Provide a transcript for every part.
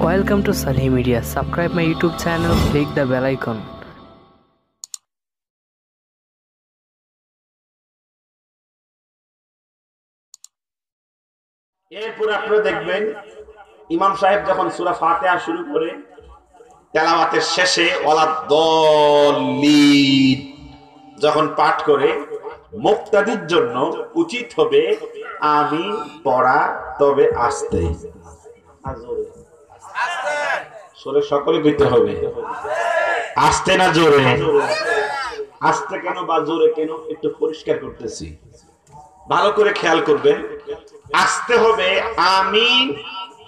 Welcome to Salhi Media. Subscribe my YouTube channel, click the bell icon. এরপর আপনারা দেখবেন ইমাম সাহেব যখন সুরা ফাতেহা শুরু করে তেলাওয়াতের শেষে ওলা দলিন যখন পাঠ করে মুক্তাদির জন্য উচিত হবে আমি পড়া তবে আসতে সরে সকলে কইতে হবে। আসতে না জোরে? আসতে কেন বা জোরে কেন একটু পরিষ্কার করতেছি। ভালো করে খেয়াল করবেন। আসতে হবে আমি,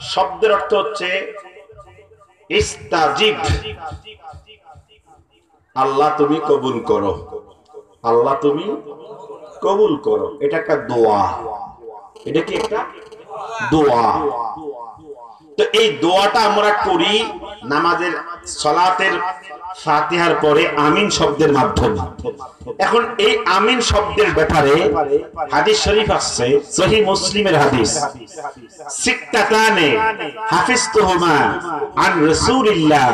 শব্দের অর্থ হচ্ছে ইস্তাজিব। আল্লাহ তুমি কবুল করো। আল্লাহ তুমি কবুল করো। এটা একটা দোয়া। এটা কি একটা? দোয়া। তো এই দোয়াটা আমরা করি নামাজের সলাতের ফাতিহার পরে আমিন শব্দের মাধ্যমে। এখন এই আমিন শব্দের ব্যাপারে হাদিস শরীফ আসছে, সহি মুসলিমের হাদিস। সিক্তাতানে হাফিজতুহুমা আন রাসূলিল্লাহ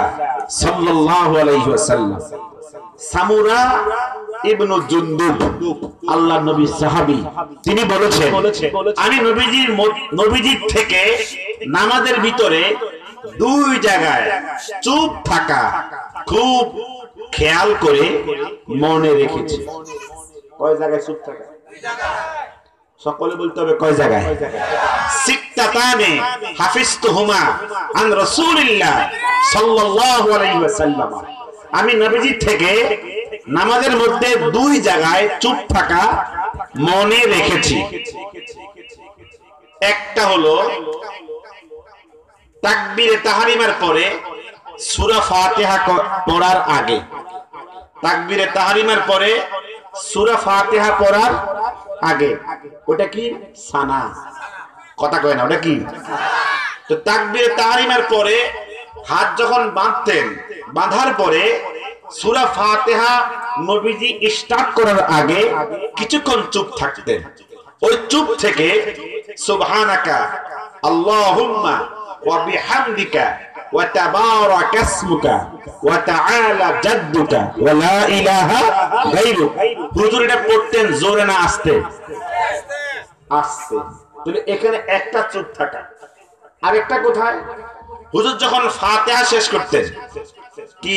সাল্লাল্লাহু আলাইহি সামুরা ইবনু জুনদুব আল্লাহ নবী সাহাবী তিনি বলেছেন আমি নবীজির নবীজির থেকে নামাজের ভিতরে দুই জায়গায় চুপ থাকা খুব খেয়াল করে মনে রেখেছি। কয় জায়গায় চুপ থাকা? সকলে বলতে হবে কয় জায়গায়? সিক্তাতানে হাফিজতুহুমা আন রাসূলিল্লাহ সাল্লাল্লাহু আলাইহি ওয়াসাল্লাম। আমি নবীজি থেকে নামাজের মধ্যে দুই জায়গায় চুপ থাকা মনে রেখেছি। একটা হলো তাকবীরে তাহারিমার পরে সূরা ফাতিহা পড়ার আগে। তাকবীরে তাহারিমার পরে সূরা ফাতিহা পড়ার আগে। ওটা কি? সানা। কথা কয় না, ওটা কি? তো তাকবীরে তাহারিমার পরে হাত যখন বাঁধতেন, বাঁধার পরে সূরা ফাতিহা নবীজি স্টার্ট করার আগে কিছুক্ষণ চুপ থাকতেন ওই চুপ থেকে সুবহানাকা, আল্লাহুম্মা ওয়া বিহামদিকা ওয়া ইসমুকা ওয়া তাআলা জাদ্দুকা ওয়া লা ইলাহা হুজুর এটা পড়তেন জোরে না আস্তে? আস্তে। তাহলে এখানে একটা চুপ থাকা। কোথায়? হুজুর যখন ফাতিহা শেষ করতেন, কি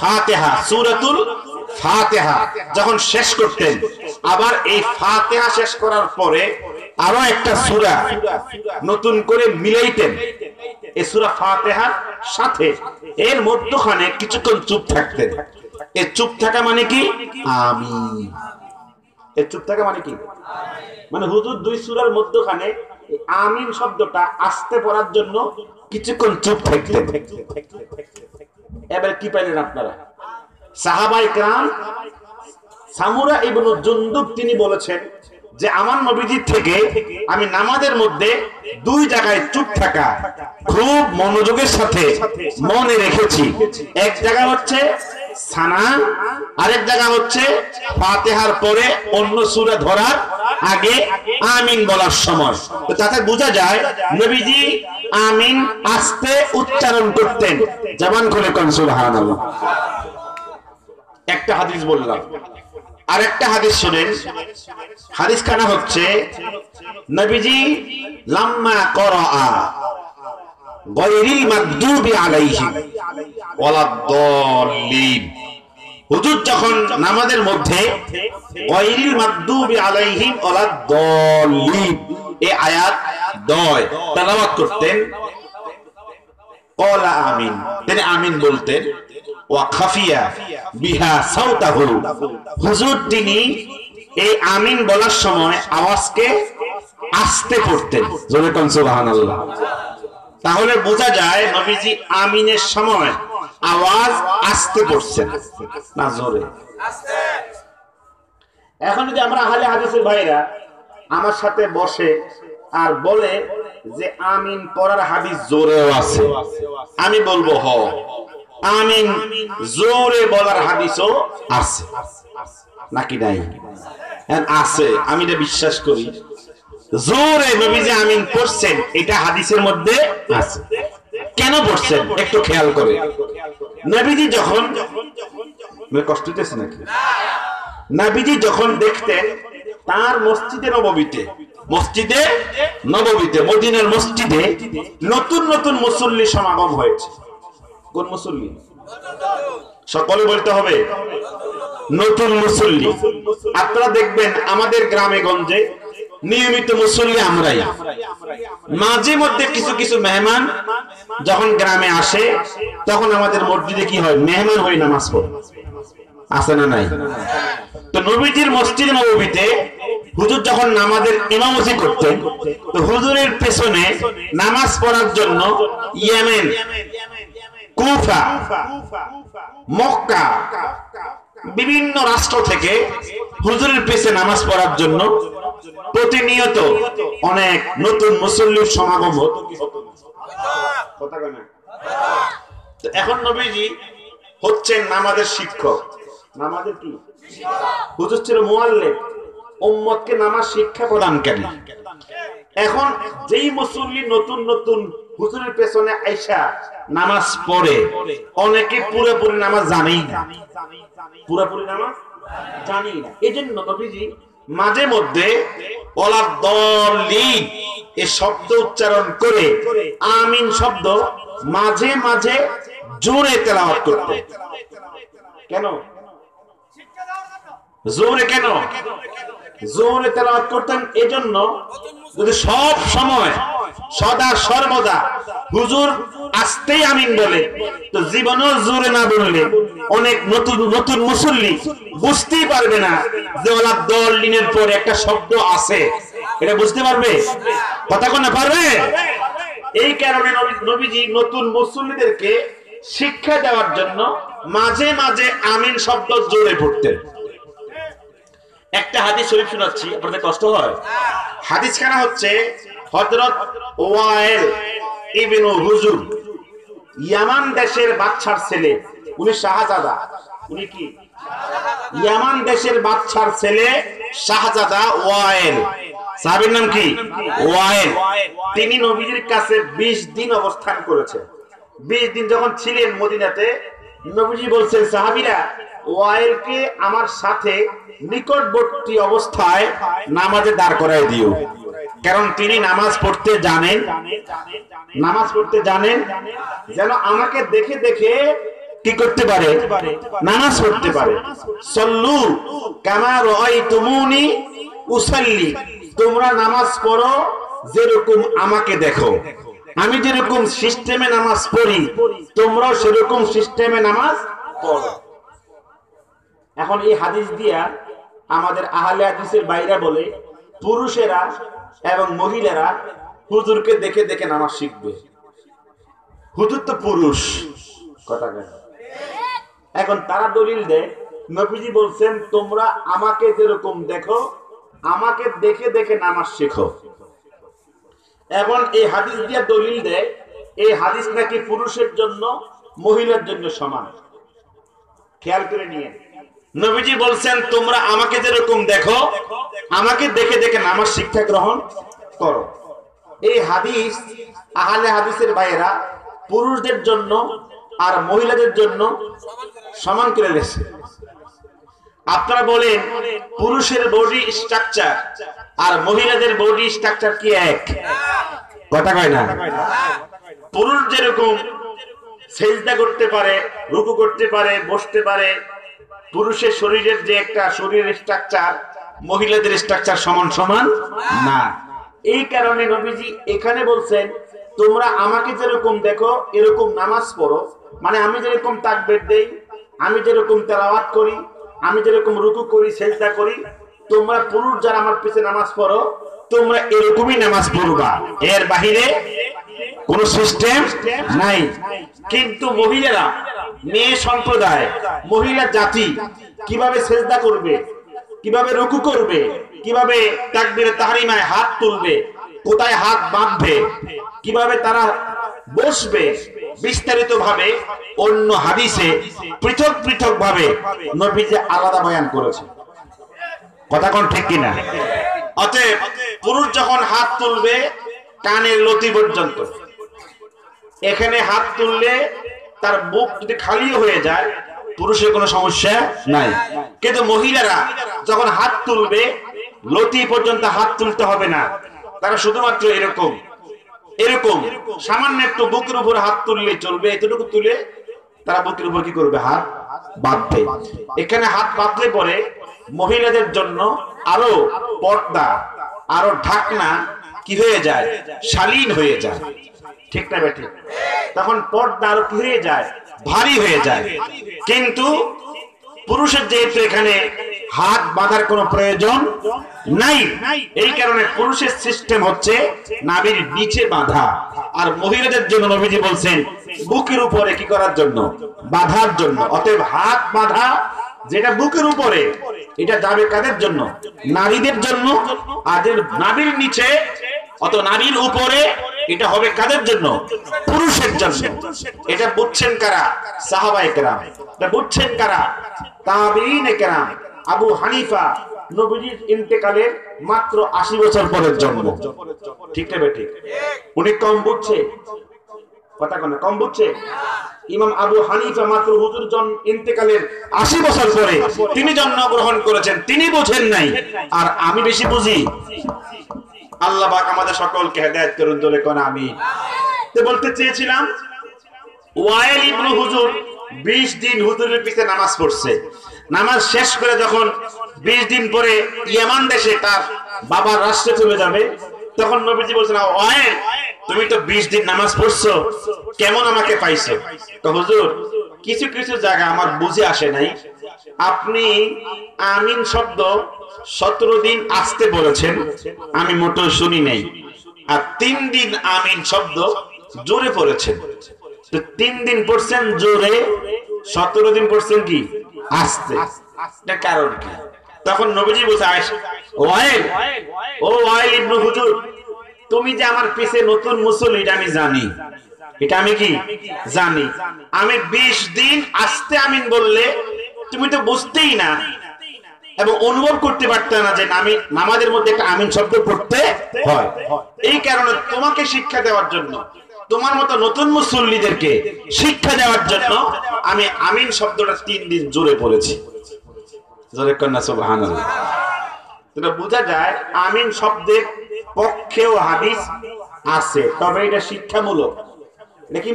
ফাতেহা, সুরাতুল ফাতেহা। যখন শেষ করতেন, আবার এই ফাতেহা শেষ করার পরে আরও একটা সূরা নতুন করে মিলাইতেন। এই সূরা ফাতেহার সাথে এর মধ্যখানে কিছুক্ষণ চুপ থাকতেন। এ চুপ থাকা মানে কি? আমি এ চুপ থাকা মানে কি? মানে হুজুর দুই সুরার মধ্যখানে আমিন শব্দটা আসতে পড়ার জন্য কিছুক্ষণ চুপ থাকতেন। এবার কি পাইলেন আপনারা? সাহাবাই ক্রাম, সামুরা ইবনু জুন্দুব তিনি বলেছেন যে, আমার নবীজির থেকে আমি নামাজের মধ্যে দুই জায়গায় চুপ থাকা, খুব মনোযোগের সাথে মনে রেখেছি। এক জায়গা হচ্ছে সানা, আরেক জায়গা হচ্ছে ফাতেহার পরে অন্য সূরা ধরার আগে আমিন বলার সময়। তাতে বোঝা যায়, নবীজি আমিন আস্তে উচ্চারণ করতেন। জবান খুলে কোন, সুবহানাল্লাহ। একটা হাদিস বললাম। আর একটা হাদিস শুনেন। হাদিস খানা হচ্ছে, নবীজি লাম্মা করা গয়রিল মাগদুবি আলাইহিম ওয়ালাদ-দাল্লিন। হুজুর যখন নামাজের মধ্যে আয়াত দয় করতেন। আমিন, তিনি আমিন বলতেন, ওয়া খাফিয়া বিহা সাউতাহু। হুজুর তিনি এই আমিন বলার সময় আওয়াজকে আস্তে পড়তেন জোরে কোন তাহলে বোঝা যায় নবীজি আমিনের সময় আওয়াজ আস্তে পড়ছেন না, জোরে। এখন যদি আমরা আহলে হাদিসের ভাইরা আমার সাথে বসে আর বলে যে আমিন পড়ার হাদিস জোরেও আছে, আমি বলব, হ। আমিন জোরে বলার হাদিসও আছে। নাকি নাই? হ্যাঁ আছে। আমি এটা বিশ্বাস করি। জোরে নবীজি আমিন পড়ছেন, এটা হাদিসের মধ্যে আছে। কেন পড়ছেন? একটু খেয়াল করে। নবীজি যখন কষ্ট হইতেছে নাকি? নাবিজি যখন দেখতেন, তার মসজিদে নববীতে মসজিদে নববীতে মদিনার মসজিদে নতুন নতুন মুসল্লি সমাগম হয়েছে। কোন মুসল্লি? সকলে বলতে হবে, নতুন মুসল্লি। আপনারা দেখবেন আমাদের গ্রামে গঞ্জে নিয়মিত মুসল্লি আমরাই। মাঝে মধ্যে কিছু কিছু মেহমান যখন গ্রামে আসে, তখন আমাদের মসজিদে কি হয়? মেহমান হয়ে নামাজ পড়ে। আছে না নাই? তো নবীজির মসজিদ নবীতে হুজুর যখন নামাজের ইমামতি করতেন, তো হুজুরের পেছনে নামাজ পড়ার জন্য ইয়েমেন, কুফা, মক্কা বিভিন্ন রাষ্ট্র থেকে হুজুরের পেছে নামাজ পড়ার জন্য প্রতিনিয়ত অনেক নতুন মুসল্লির সমাগম হতো। এখন নবীজি হচ্ছেন নামাজের শিক্ষক। নামাজের কি? হুজুর ছিল মুআল্লিম উম্মতকে নামাজ শিক্ষা প্রদান প্রদানকারী। এখন যেই মুসল্লি নতুন নতুন হুজুরের পেছনে আইসা নামাজ পড়ে। অনেকে পুরোপুরি নামাজ জানেই না। পুরোপুরি নামাজ জানি না। এই জন্য নবীজি মাঝে মধ্যে ওলা দলিন এ শব্দ উচ্চারণ করে আমিন শব্দ মাঝে মাঝে জোরে তেলাওয়াত করতে কেন? জোরে কেন? জোরে তেলাওয়াত করতেন এজন্য যদি সব সময়, সদা সর্বদা হুজুর আসতেই আমিন বলে, তো জীবনেও জোরে না বললে অনেক নতুন নতুন মুসল্লি বুঝতেই পারবে না যে ওলা দল দিনের পর একটা শব্দ আছে। এটা বুঝতে পারবে? কথা কোনে পারবে? এই কারণে নবী- নবীজি নতুন মুসল্লিদেরকে শিক্ষা দেওয়ার জন্য মাঝে মাঝে আমিন শব্দ জোরে পড়তেন। একটা হাদিস শরীফ শোনাচ্ছি, আপনাদের কষ্ট হয়? হাদিস খানা হচ্ছে হযরত ওয়াইল ইবনু হুজুর, ইয়ামান দেশের বাদশার ছেলে। উনি শাহজাদা। উনি কি? ইয়ামান দেশের বাদশার ছেলে শাহজাদা ওয়াইল। সাহাবীর নাম কি? ওয়াইল। তিনি নবীজির কাছে 20 দিন অবস্থান করেছেন। 20 দিন যখন ছিলেন মদিনাতে, নবীজি বলছেন, সাহাবীরা ওয়াইলকে আমার সাথে নিকটবর্তী অবস্থায় নামাজে দাঁড় করায় দিও। কারণ তিনি নামাজ পড়তে জানেন, নামাজ পড়তে জানেন, যেন আমাকে দেখে দেখে কি করতে পারে? নামাজ পড়তে পারে। সল্লু কামা রাআইতুমুনি উসাল্লি, তোমরা নামাজ পড়ো যেরকম আমাকে দেখো। আমি যেরকম সিস্টেমে নামাজ পড়ি, তোমরাও সেরকম সিস্টেমে নামাজ পড়ো। এখন এই হাদিস দিয়া আমাদের আহলে হাদিসের বাইরা বলে, পুরুষেরা এবং মহিলারা হুজুরকে দেখে দেখে নামাজ শিখবে। হুজুর তো পুরুষ। কথা কেন? এখন তারা দলিল দেয়, নবীজি বলছেন, তোমরা আমাকে যেরকম দেখো, আমাকে দেখে দেখে নামাজ শেখো। এখন এই হাদিস দিয়া দলিল দেয়, এই হাদিস নাকি পুরুষের জন্য, মহিলার জন্য সমান। খেয়াল করে নিয়ে নবীজি বলছেন, তোমরা আমাকে যেরকম দেখো, আমাকে দেখে দেখে নামাজ শিক্ষা গ্রহণ করো। এই হাদিস আহলে হাদিসের বাইরা পুরুষদের জন্য আর মহিলাদের জন্য সমান করে রেখেছে। আপনারা বলেন, পুরুষের বডি স্ট্রাকচার আর মহিলাদের বডি স্ট্রাকচার কি এক? কথা কয় না? পুরুষ যেরকম সেজদা করতে পারে, রুকু করতে পারে, বসতে পারে পুরুষের শরীরের যে একটা শরীরের স্ট্রাকচার মহিলাদের স্ট্রাকচার সমান সমান না। এই কারণে নবীজি এখানে বলছেন, তোমরা আমাকে যেরকম দেখো, এরকম নামাজ পড়ো। মানে আমি যেরকম তাকবের দেই, আমি যেরকম তেলাওয়াত করি, আমি যেরকম রুকু করি, সেজদা করি, তোমরা পুরুষ যারা আমার পিছে নামাজ পড়ো, তোমরা এরকমই নামাজ পড়বা। এর বাহিরে কোন সিস্টেম নাই। কিন্তু মহিলারা মেয়ে সম্প্রদায়, মহিলা জাতি, কীভাবে সেজদা করবে, কীভাবে রুকু করবে, কীভাবে তাকবীরে তাহরিমায় হাত তুলবে, কোথায় হাত বাঁধবে, কীভাবে তারা বসবে বিস্তারিত ভাবে অন্য হাদিসে পৃথক পৃথক ভাবে নবীজি আলাদা বয়ান করেছে। কথা কোন ঠিক কিনা? অতএব পুরুষ যখন হাত তুলবে, কানের লতি পর্যন্ত। এখানে হাত তুললে তার বুক যদি খালিও হয়ে যায়, পুরুষের কোনো সমস্যা নাই। কিন্তু মহিলারা যখন হাত তুলবে, লতি পর্যন্ত হাত তুলতে হবে না। তারা শুধুমাত্র এরকম। এরকম। সামান্য একটু বুকের উপর হাত তুললে চলবে। এতটুকু তুলে তারা বুকের উপর কি করবে? হাত বাঁধবে। এখানে হাত বাঁধলে পরে মহিলাদের জন্য আরও পর্দা, আরও ঢাকনা কি হয়ে যায়? শালীন হয়ে যায়। ঠিক না বেটি? তখন পর্দা আরও কি যায়, ভারী হয়ে যায়। কিন্তু পুরুষের যেহেতু এখানে হাত বাঁধার কোনো প্রয়োজন নাই, এই কারণে পুরুষের সিস্টেম হচ্ছে নাভির নিচে বাঁধা। আর মহিলাদের জন্য নবীজি বলছেন, বুকের উপরে কি করার জন্য? বাঁধার জন্য। অতএব হাত বাঁধা যেটা বুকের উপরে, এটা যাবে কাদের জন্য? নারীদের জন্য। আর যে নাভির নিচে, অত নারীর উপরে এটা হবে কাদের জন্য? পুরুষের জন্য। এটা বুঝছেন কারা? সাহাবায়ে কেরাম। এটা বুঝছেন কারা? তাবিঈনে কেরাম। আবু হানিফা নবীজির ইন্তেকালের মাত্র আশি বছর পরের জন্ম। ঠিক উনি কম বুঝছে? কথা কেন কম বুঝছে? ইমাম আবু হানিফা মাত্র হুজুর জন ইন্তেকালের আশি বছর পরে তিনি জন্মগ্রহণ করেছেন, তিনি বোঝেন নাই। আর আমি বেশি বুঝি। আল্লাহ পাক আমাদের সকলকে হেদায়েত করুন জোরে কোন আমি তো বলতে চেয়েছিলাম, ওয়াইল ইবনু হুজুর 20 দিন হুজুরের পিছে নামাজ পড়ছে। নামাজ শেষ করে যখন 20 দিন পরে ইয়ামান দেশে তার বাবার রাষ্ট্রে চলে যাবে, তখন নবীজি বলছেন ওয়াইল, তুমি তো 20 দিন নামাজ পড়ছো, কেমন আমাকে পাইছো? তো হুজুর, কিছু কিছু জায়গা আমার বুঝে আসে নাই আপনি আমিন শব্দ সতেরো দিন আসতে বলেছেন, আমি মোটেও শুনি নাই। আর তিন দিন আমিন শব্দ জোরে পড়েছেন। তো তিন দিন পড়ছেন জোরে, সতেরো দিন পড়ছেন কি? আসতে। কারণ কি? তখন নবীজি বলছে ওয়াইল, ও ওয়াইল ইবনু হুজুর, তুমি যে আমার পিছে নতুন মুসল্লি, এটা আমি জানি। এটা আমি কি? জানি। আমি 20 দিন আসতে আমিন বললে তুমি তো বুঝতেই না এবং অনুভব করতে পারতে না যে নামাজের মধ্যে একটা আমিন শব্দ পড়তে হয়। এই কারণে তোমাকে শিক্ষা দেওয়ার জন্য, তোমার মতো নতুন মুসল্লিদেরকে শিক্ষা দেওয়ার জন্য আমি আমিন শব্দটা তিন দিন জোরে পড়েছি জোরে কন্যা এটা বোঝা যায় আমিন শব্দের পক্ষেও হাদিস আছে, তবে এটা শিক্ষামূলক। এটা কি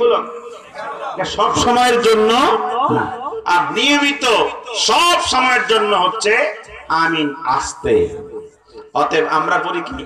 সব সময়ের জন্য। আর নিয়মিত সব সময়ের জন্য হচ্ছে আমিন আসতে অতএব আমরা বলি কি?